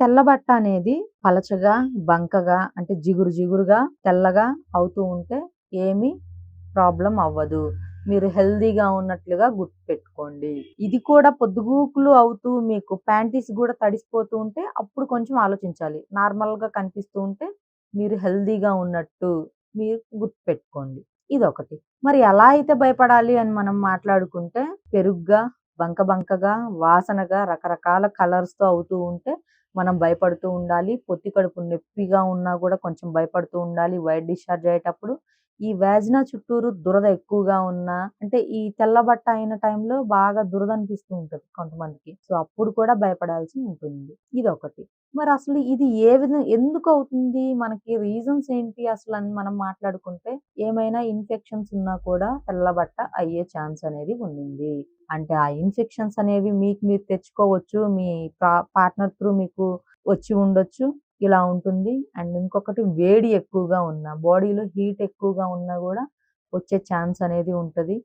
తెల్ల బట్ట అనేది పలచగా, బంకగా అంటే జిగురు జిగురుగా, తెల్లగా అవుతూ ఉంటే ఏమి ప్రాబ్లమ్ అవ్వదు. మీరు హెల్దీగా ఉన్నట్లుగా గుర్తుపెట్టుకోండి. ఇది కూడా పొద్దుగూకులు అవుతూ మీకు ప్యాంటీస్ కూడా తడిసిపోతూ ఉంటే అప్పుడు కొంచెం ఆలోచించాలి. నార్మల్‌గా కనిపిస్తూ ఉంటే మీరు హెల్దీగా ఉన్నట్టు మీరు గుర్తుపెట్టుకోండి. ఇదొకటి. మరి ఎలా అయితే భయపడాలి అని మనం మాట్లాడుకుంటే పెరుగ్గా, బంక బంకగా, వాసనగా, రకరకాల కలర్స్‌తో అవుతూ ఉంటే మనం భయపడుతూ ఉండాలి. పొత్తి కడుపు నొప్పిగా ఉన్నా కూడా కొంచెం భయపడుతూ ఉండాలి వైట్ డిశ్చార్జ్ అయ్యేటప్పుడు. ఈ వాజినా చుట్టూరు దురద ఎక్కువగా ఉన్నా అంటే ఈ తెల్లబట్ట అయిన టైంలో బాగా దురద అనిపిస్తూ ఉంటుంది కొంతమందికి. సో, అప్పుడు కూడా భయపడాల్సి ఉంటుంది. ఇది ఒకటి మరి అసలు ఇది ఏ విధంగా ఎందుకు అవుతుంది? మనకి రీజన్స్ ఏంటి అసలని మనం మాట్లాడుకుంటే ఏమైనా ఇన్ఫెక్షన్స్ ఉన్నా కూడా తెల్లబట్ట అయ్యే ఛాన్స్ అనేది ఉండింది. అంటే ఆ ఇన్ఫెక్షన్స్ అనేవి మీకు మీరు తెచ్చుకోవచ్చు. మీ పార్ట్నర్ త్రూ మీకు వచ్చి ఉండొచ్చు. ఇలా ఉంటుంది. అండ్ ఇంకొకటి వేడి ఎక్కువగా ఉన్న బాడీలో హీట్ ఎక్కువగా ఉన్నా కూడా వచ్చే ఛాన్స్ అనేది ఉంటుంది